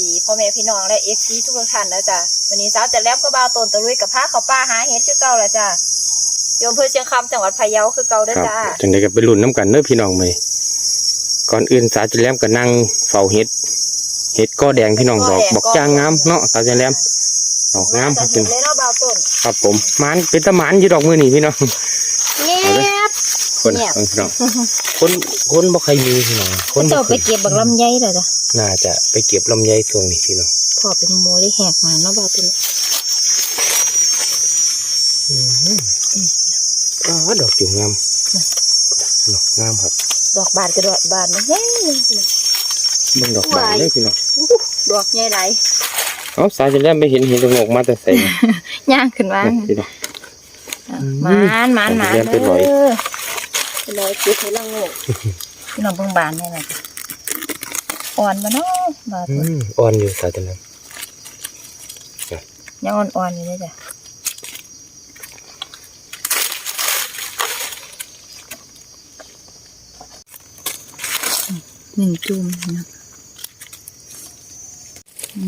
ดีพ่อแม่พี่น้องและเอฟซีทุกท่านนะจ้ะวันนี้สาวจะแลมก็บ่าวตนตะลุยกับพาเขาป้าหาเฮ็ดคือเก่าละจ้ะโยมเพื่อเชียงคำจังหวัดพะเยาคือเก่าเด้อครับจ้าจังได้ก็ไปลุ้นน้ำกันเด้อพี่น้องไหมก่อนอื่นสาวจะแลมก็นั่งเฝ้าเฮ็ดเฮ็ดก็แดงพี่น้องดอกบอกจ้างงามเนาะสาวจะแลมดอกงามคจะรับถึพี่งน้องเลยเนาะบ่าวต้นครับผมหมันเป็นตะหมันอยู่ดอกมือนี่พี่น้องเงียบ คนเงียบพี่น้องคนคนบ่ใครมีพี่น้องคนบ่เจ้าเคไปยเก็บบักลำไยเลยจ้ะน่าจะไปเก็บลำไยช่วงนี้พี่น้องพอเป็นโมได้แหกมาเนาะบ่าวต้นอ๋อดอกจุ่มงามดอกงามครับ ดอกบานกระดอกบานมันใหญ่เบิ่งดอกบานเลยพี่น้องดอกใหญ่หลายเอ้าสาวจะแลมไปเห็นเห็นตะงอกมาแต่ใส่ย่างขึ้นมาพี่น้องหมานหมานหมานเรีย นไปร้อยเด้อไปร้อยเก็บให้ละโงกพี่น้องเบิ่งบานนี่แหละจ้ะอ่อนมาเนาะบาดอืมอ่อนอยู่สาวจะแลมยังอ่อนๆอยู่เลยจ้ะหนึ่งจุ่มนะอื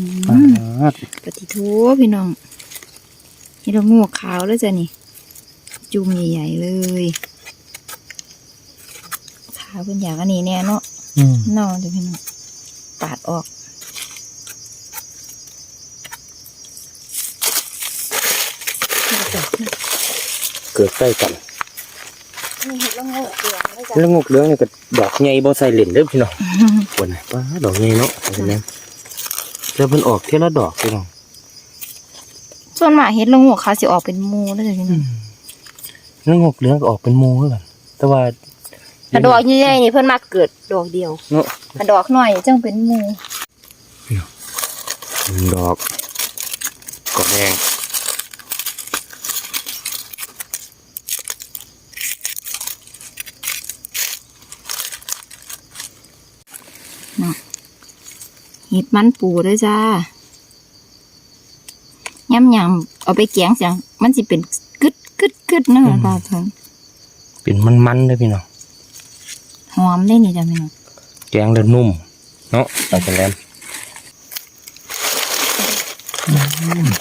มปฏิโทพี่น้องนี่เรางูขาวแล้วจ้ะนี่ จุ่มใหญ่ๆเลยขาว เป็นอย่างอันนี้แน่เนาะอืมนอนจ้ะพี่น้องปาดออกเกิดใกล้กันนี่เห็ดละโงกเหลืองเลยจ้ะแล้วงอกเหลืองนี่ก็ดอกใหญ่บ่ใส่เหรียญเด้อพี่น้องคนน่ะว้าดอกใหญ่เนาะสาวจะแลมแล้วเพิ่นออกเท่าละดอกพี่น้องส่วนมากเห็ดละโงกเขาสิออกเป็นหมูแล้วจ้ะพี่น้องแล้วงอกเหลืองก็ออกเป็นหมูคือกันแต่ว่า ถ้าดอกใหญ่ๆนี่เพิ่นมาเกิดดอกเดียวเนาะถ้าดอกน้อยจังเป็นหมูดอกก็แดงเห็ดมันปูด้วยจ้าย่ำยำเอาไปแกงเสียงมันสิเป็นกึดกึดกึดเนาะตาเพิ่นเป็นมันๆเด้อพี่น้องห อมได้นี่จ้ะพี่น้องแกงแล้วนุ่ม เนาะสาวจะแลม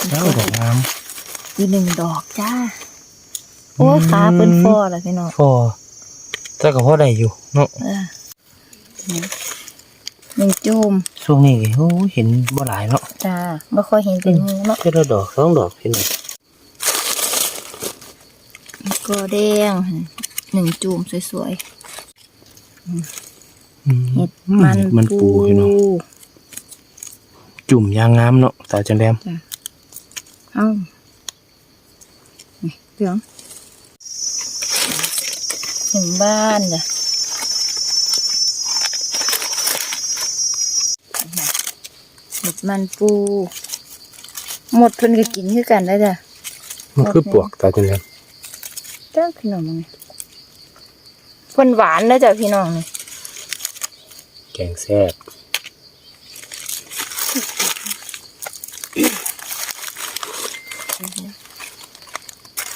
เจ้าดอกงามอีกหนึ่งดอกจ้า โอ้ยขาเปิ้นฟอแล้วพี่น้องฟอเจ้าก็พอได้อยู่ เนาะเออหนึ่งจุ่มช่วงนี้ก็โอ้ยเห็นบ่หลายเนาะจ้าบ่ค่อยเห็นเป็นหมูเนาะแค่ละดอกสองดอกพี่น้องก็แดงหนึ่งจุ่มสวยอืมๆ เห็ดมันมันปูพี่น้องจุ่มยางงามเนาะสาวจันแรมเอ้านี่เหลืองถึงบ้านจ้ะเห็ดมันปู หมดเพิ่นก็กินคือกันได้จ้ะมันคือปวกสาวจันแรมเจ้าพี่น้องมึง เพิ่นหวานแล้วจ้ะพี่น้องนี่แกงแซ่บ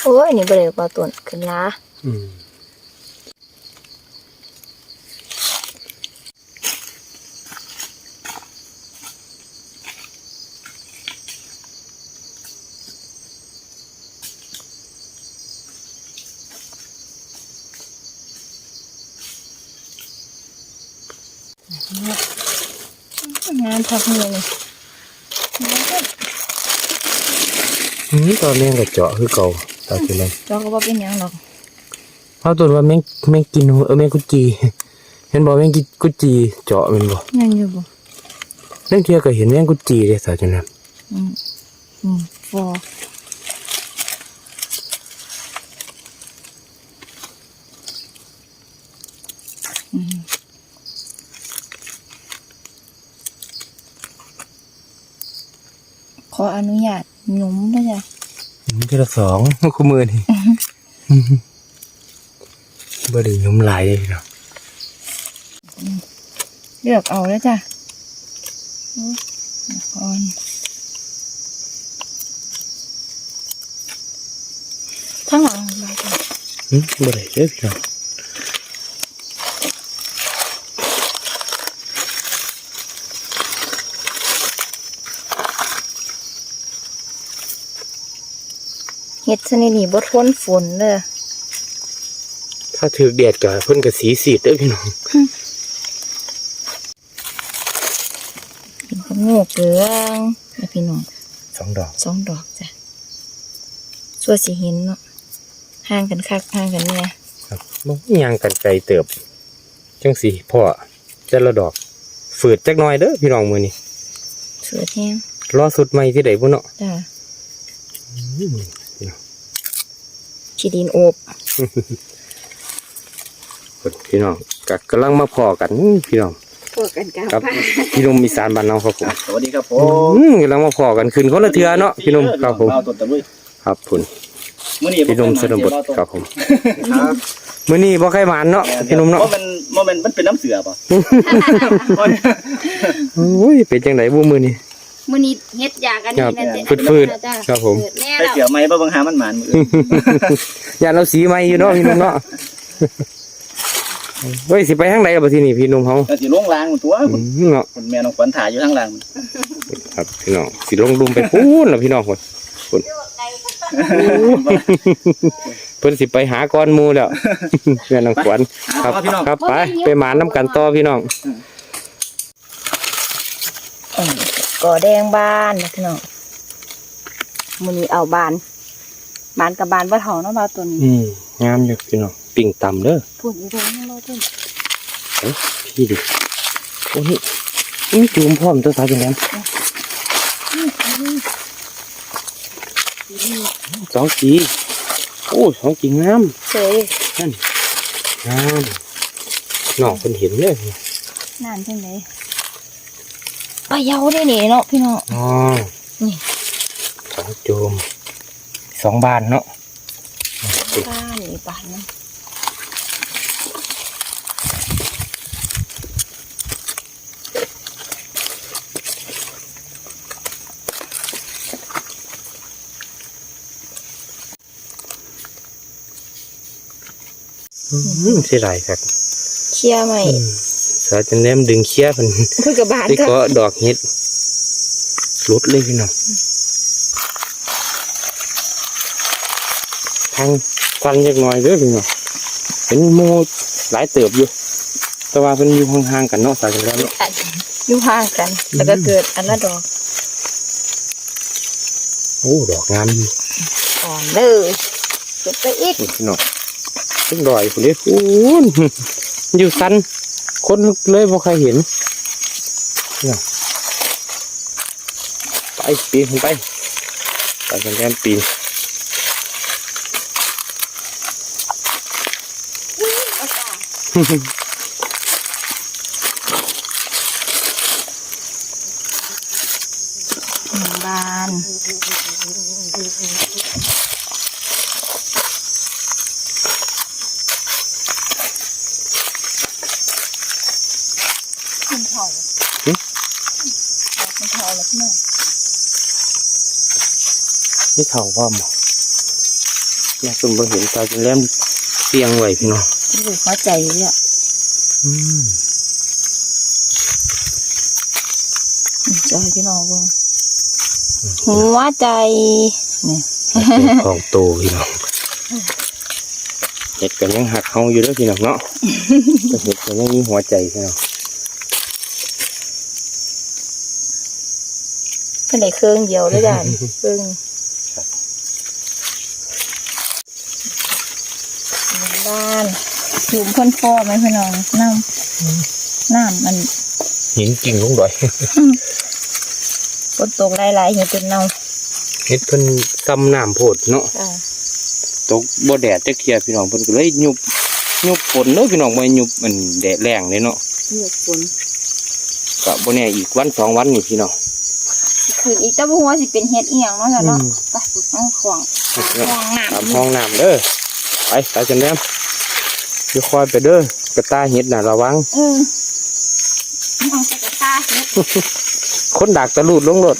โอ้ยนี่บ่ได้ปลาต้นขึ้นลาอืม งานพักเงินนี่อืมตอนแมงก็เจาะคือเก่าสาวจันแรมเจ้าก็บ่เป็นหยังหรอกเอาตัวว่าแมงแมงกินเออแมงกุจีเห็นบอกแมงกุจีเจาะแมันบ่ยังอยู่บ่เรื่องเทียก็เห็นแมงกุจีเลยสาวจันแรมอืมอืมฟออื ออนุญาตหนุ่มด้วยจ้ะมันทีละสองคู่มือนี่บ่ได้ยมหลายเลยเนาะเลือกเอาแล้วจ้ะโอ้ยอ่อนทั้งหลังอะไรจ้ะอืมบ่ได้เด้อพี่น้อ งดชนิดนี้บ่ทนฝนเลยถ้าถือแดดก็เพิ่นก็สีสีดเด้อพี่น้องกินกับงูเกลืองนี่พี่น้องสองดอกสองดอกจ้ะส่วนสีหินเนาะห่างกันคักห่างกันเนี่ยครับบ่มีหยังกันไกลเติบ จังสีพ่อแต่ละดอกฝืดจักหน่อยเด้อพี่น้องมื้อนี้สวยแท้งรอสุดใหม่ที่ใดบ่เนาะจ้ะอืม ขี้ดินโอบพี่น้องก็กำลังมาพอกันอื้อพี่น้องพวกกันกับครับพี่หนุ่มอีสานบ้านเราครับผมสวัสดีครับผอืมมกำลังมาพอกันขึ้นคนละเทือเนาะพี่หนุ่มครับผมเอาต้นตะลุยครับคุณมื้อนี้พี่หนุ่มสนบทครับผมครับมื้อนี้บ่ใครหมานเนาะพี่หนุ่มเนาะบ่แมันบ่แมันมันเป็นน้ำเสือป่ะโอ้ยเป็นจังไดบ่มื้อนี้ มื้อนี้เฮ็ดยากันครับนี่นั่นเด้ฟืดๆจ้ะครับผมฟืดแน่ไอ้แล้วเสือไหมบ่เบิ่งหามันหมานมื้ออื่นอย่าเราสีใหม่อยู่เนาะพี่หนุ่มเนาะเฮ้ยสิไปทางใดล่ะบัดทีนี้พี่หนุ่มเฮาก็สิลงลางมันตัวอืมเนาะคุณแม่น้องขวัญถ่ายอยู่ทางล่างมันครับพี่น้องสิลงดุมไปพูนล่ะพี่น้องคนเพิ่นสิไปหาก้อนหมูแล้วเพื่อนน้องขวัญครับเอาพี่น้องครับไปไปหมานน้ำกันต่อพี่น้องอันนี้ ก่อแดงบานนะพี่น้องมื้อนี้เอาบานบานกับบานบ่เท่าเนาะบ่าวต้นอืมงามอยู่พี่น้องปิ่งต่ำเด้อพูดอีกแล้วเนาะบ่าวต้นพี่ดิโอ้ยนี่จูมพร้อมตัวสาวจังแหลมสองจีโอ้สองจีงามเฉยนั่นงามน้องเพิ่นเห็นเลยนานจังได๋ ปลาเยาได้นี่เนาะพี่น้องอ๋อนี่สองจูมสองบานเนาะบ้านนี่บานนะอืมเสียดายครับ เคลียร์ใหม่ สาวจังแหลมดึงเขี้ยเพิ่นเพิ่นกับบานที่ก็ก็ดอกเห็ดหลุดเลยพี่น้องทางฟันจักหน่อยเด้อพี่น้องเป็นโมหลายเติบอยู่ แต่ว่าเป็นอยู่ห่างๆกันเนาะสายกันแล้วเนาะอยู่ห่างกันแล้วก็เกิดอันละดอก โอ้ดอกงามอยู่อ่อนเลยเก็บไปอีกนี่พี่น้องเป็นดอยคนนี้โอ้ยอยู่สัน คนเลยพอใครเห็นเนี่ยไปปีนขึ้นไปสายกันแลมปีนบาน มันเผามันเผาแล้วพี่น้องนี่เข่าว่าหมออยากเป็นบ่เห็นตาจนแหลมเตียงไหวพี่น้องดูหัวใจอยู่เนี่ยอืมจะให้พี่น้องเบิ่งหัวใจนี่เป็นของโตพี่น้องเห็ดกันยังหักเฮาอยู่เด้อพี่น้องเนาะแต่เห็ดกันยังมีหัวใจพี่น้อง เป็นไหนเครื่องเดียวด้วยกันเครื่องบ้านหลุมพ่นฟอไหมพี่น้องน้ำน้ำมันหินกิ่งลงดอยฝนตกหลายๆเห็นเป็นเน่าเห็ดเพิ่นกำน้ำโพดเนาะจ้าตกบ่แดดจักเทียพี่น้องเพิ่นก็เลยยุบยุบฝนเด้อพี่น้องบ่ยุบมันแดดแรงเลยเนาะเหยือกฝนก็บ่แน่อีกวันสองวันนี่พี่น้อง คืนอีกเจ้าบัวาสิเป็นเฮ็ดเอียงเนาะจ้ะเนาะอืม ไปห้องขวางห้องน้ตามห้องน้ำเด้อไปตาจันแหลมอย่าคอยไปเด้อกระตาเห็ดน่ะระวังำเออห้องใส่กระตาเฮ็ดคนดักตะลูดลงรถ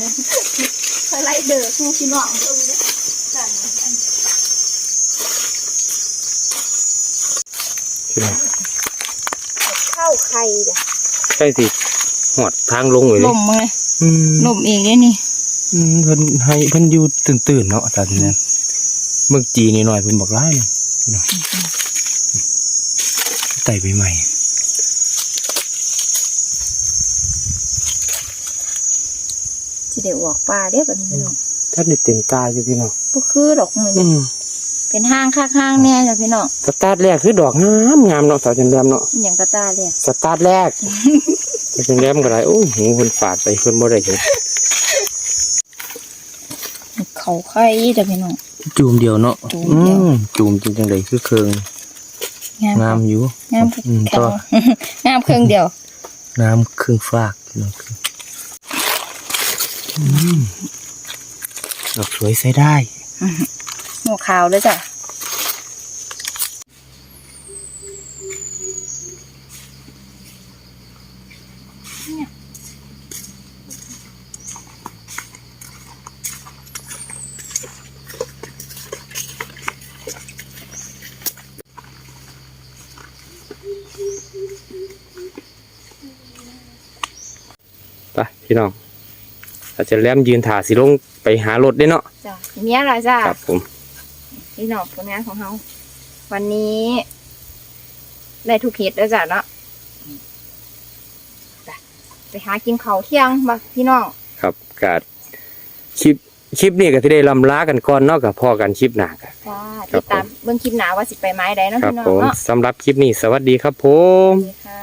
เคยไล่เด้อคู่พี่น้องเบิ่งเด้อจ้ะพี่น้องเข้าไข่จ้ะใช่สิหอดทางลงเลยลมมาเลย อืมลมเองเด้นี่อืมเพิ่นให้เพิ่นอยู่ตื่นๆเนาะตาจันแหลมเมืองจีนี่หน่อยเพิ่นบอกร้ายเลยพี่น้องไต่ใหม่สิได้ออกปลาเด้อบัดนี้พี่น้องๆถ้าได้เต็มตาอยู่พี่น้องบ่คือดอกมืออืนี่ม เป็นห้างคักห้างแน่จ้ะพี่น้องสตาร์ทแรกคือดอกงามงามเนาะสาวจันแรมเนาะอหย่างกระตาเลยสตาร์ทแรกสาวจันแรมก็ได้โอ้ยหูเพิ่นฝาดไปเพิ่นบ่ได้เห็นเขาไข่จ้ะพี่น้อง จูมเดียวเนาะจูมเดียว อืมจูมจริงจังไดคือเคืองงามงามอยู่ งามอืมแข็ต่งองามเครื่องเดียวน้ำครึ่งฟากพี่น้องอืมดอกสวยใช้ได้ หมูขาวเลยจ้ะไปพี่น้องอาจจะแลมยืนถ่าสิลงไปหารถได้เนาะจ้ะเมียละจ้ะครับผม พี่น้องผลงานของเราวันนี้ได้ทุกเฮ็ดแล้วจ้ะเนาะไปไปหากินข้าวเที่ยงบ่พี่น้องครับกาดคลิปคลิปนี้ก็ที่ได้ลำลากันก่อนเนาะกับพ่อกันคลิปหน้ากันจ้าครัติบดตามเบิ่งคลิปหนาว่าสิไปไม้ใดเนาะครับพี่น้องผมเนาะสำหรับคลิปนี้สวัสดีครับผมสวัสดีค่ะ